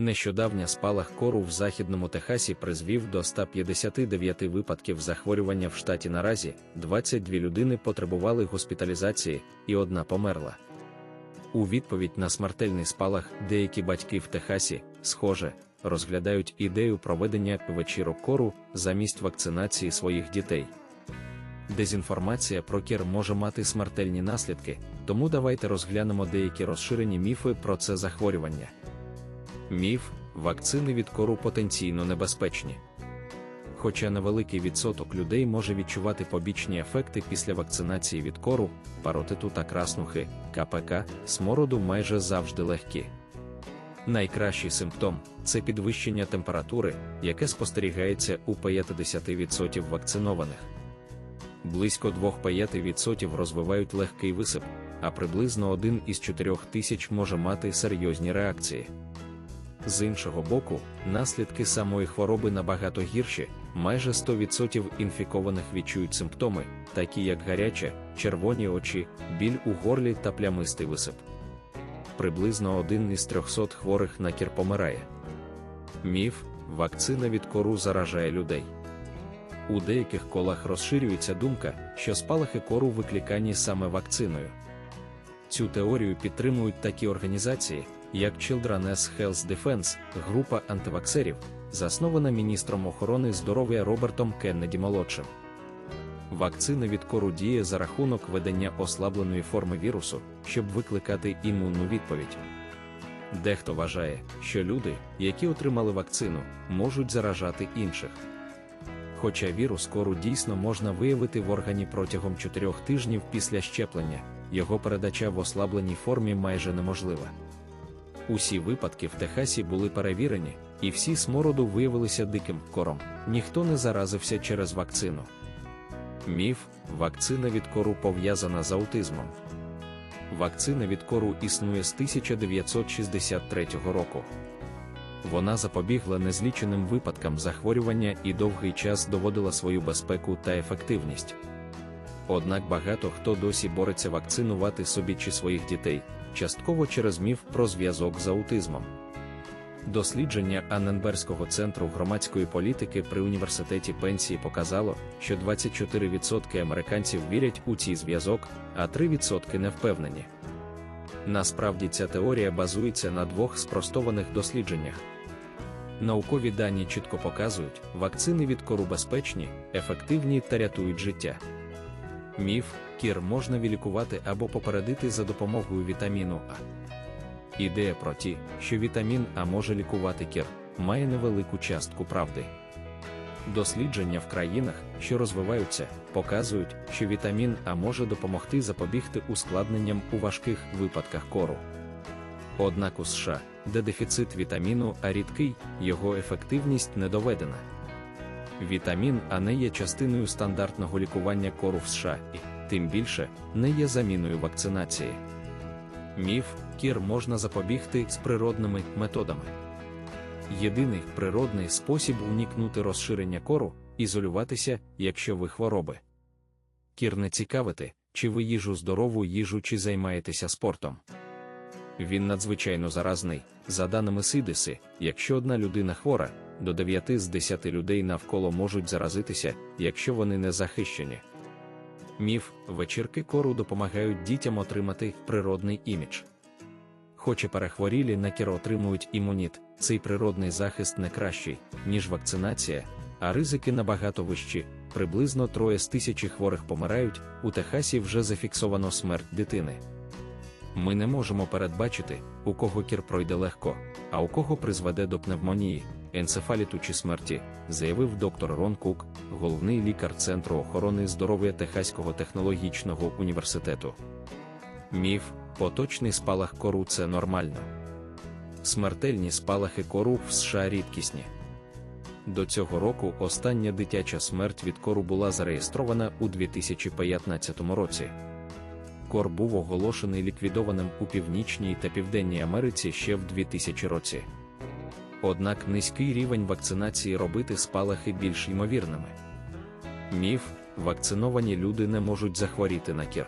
Нещодавня спалах кору в західному Техасі призвів до 159 випадків захворювання в штаті наразі, 22 людини потребували госпіталізації, і одна померла. У відповідь на смертельний спалах деякі батьки в Техасі, схоже, розглядають ідею проведення вечірок кору замість вакцинації своїх дітей. Дезінформація про кір може мати смертельні наслідки, тому давайте розглянемо деякі розширені міфи про це захворювання. Міф вакцини від кору потенційно небезпечні. Хоча невеликий відсоток людей може відчувати побічні ефекти після вакцинації від кору, паротиту та краснухи, КПК, смороду майже завжди легкі. Найкращий симптом це підвищення температури, яке спостерігається у 50% вакцинованих. Близько 2-5% розвивають легкий висип, а приблизно один із 4 тисяч може мати серйозні реакції. З іншого боку, наслідки самої хвороби набагато гірші, майже 100% інфікованих відчують симптоми, такі як гаряче, червоні очі, біль у горлі та плямистий висип. Приблизно один із 300 хворих на кір помирає. Міф вакцина від кору заражає людей. У деяких колах розширюється думка, що спалахи кору викликані саме вакциною. Цю теорію підтримують такі організації, як Children's Health Defense, група антиваксерів, заснована міністром охорони здоров'я Робертом Кеннеді молодшим. Вакцина від кору діє за рахунок ведення ослабленої форми вірусу, щоб викликати імунну відповідь. Дехто вважає, що люди, які отримали вакцину, можуть заражати інших. Хоча вірус кору дійсно можна виявити в органі протягом 4 тижнів після щеплення, його передача в ослабленій формі майже неможлива. Усі випадки в Техасі були перевірені, і всі смороду виявилися диким кором. Ніхто не заразився через вакцину. Міф вакцина від кору пов'язана з аутизмом. Вакцина від кору існує з 1963 року. Вона запобігла незліченим випадкам захворювання і довгий час доводила свою безпеку та ефективність. Однак багато хто досі бореться вакцинувати собі чи своїх дітей, частково через міф про зв'язок з аутизмом. Дослідження Анненберзького центру громадської політики при університеті пенсії показало, що 24% американців вірять у цей зв'язок, а 3% не впевнені. Насправді ця теорія базується на двох спростованих дослідженнях. Наукові дані чітко показують, вакцини від кору безпечні, ефективні та рятують життя. Міф кір можна вілікувати або попередити за допомогою вітаміну А. Ідея про ті, що вітамін А може лікувати кір, має невелику частку правди. Дослідження в країнах, що розвиваються, показують, що вітамін А може допомогти запобігти ускладненням у важких випадках кору. Однак у США, де дефіцит вітаміну А рідкий, його ефективність не доведена. Вітамін А не є частиною стандартного лікування кору в США і, тим більше, не є заміною вакцинації. Міф кір можна запобігти з природними методами. Єдиний природний спосіб уникнути розширення кору ізолюватися, якщо ви хвороби. Кір не цікавити, чи ви їжу здорову їжу, чи займаєтеся спортом. Він надзвичайно заразний, за даними Сидиси, якщо одна людина хвора, до 9 з 10 людей навколо можуть заразитися, якщо вони не захищені. Міф вечірки кору допомагають дітям отримати природний імідж. Хоч і перехворілі на кір отримують імуніт, цей природний захист не кращий, ніж вакцинація, а ризики набагато вищі. Приблизно троє з тисячі хворих помирають, у Техасі вже зафіксовано смерть дитини. Ми не можемо передбачити, у кого кір пройде легко, а у кого призведе до пневмонії, енцефаліту чи смерті, заявив доктор Рон Кук, головний лікар Центру охорони здоров'я Техаського технологічного університету. Міф, поточний спалах кору це нормально. Смертельні спалахи кору в США рідкісні. До цього року остання дитяча смерть від кору була зареєстрована у 2015 році. Кор був оголошений ліквідованим у Північній та Південній Америці ще в 2000 році. Однак низький рівень вакцинації робити спалахи більш ймовірними. Міф вакциновані люди не можуть захворіти на кір.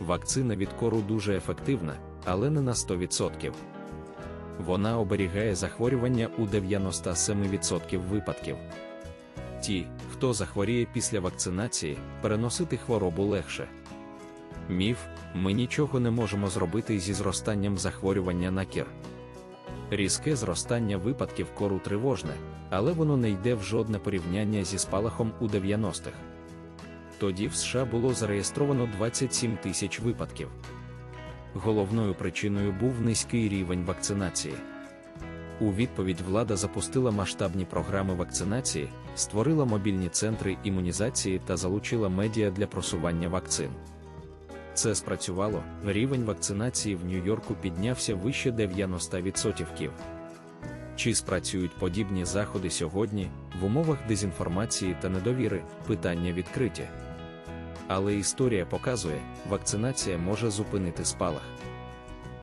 Вакцина від кору дуже ефективна, але не на 100%. Вона оберігає захворювання у 97% випадків. Ті, хто захворіє після вакцинації, переносити хворобу легше. Міф: ми нічого не можемо зробити зі зростанням захворювання на кір. Різке зростання випадків кору тривожне, але воно не йде в жодне порівняння зі спалахом у 90-х. Тоді в США було зареєстровано 27 тисяч випадків. Головною причиною був низький рівень вакцинації. У відповідь влада запустила масштабні програми вакцинації, створила мобільні центри імунізації та залучила медіа для просування вакцин. Це спрацювало, рівень вакцинації в Нью-Йорку піднявся вище 90%. Чи спрацюють подібні заходи сьогодні, в умовах дезінформації та недовіри, питання відкриті. Але історія показує, вакцинація може зупинити спалах.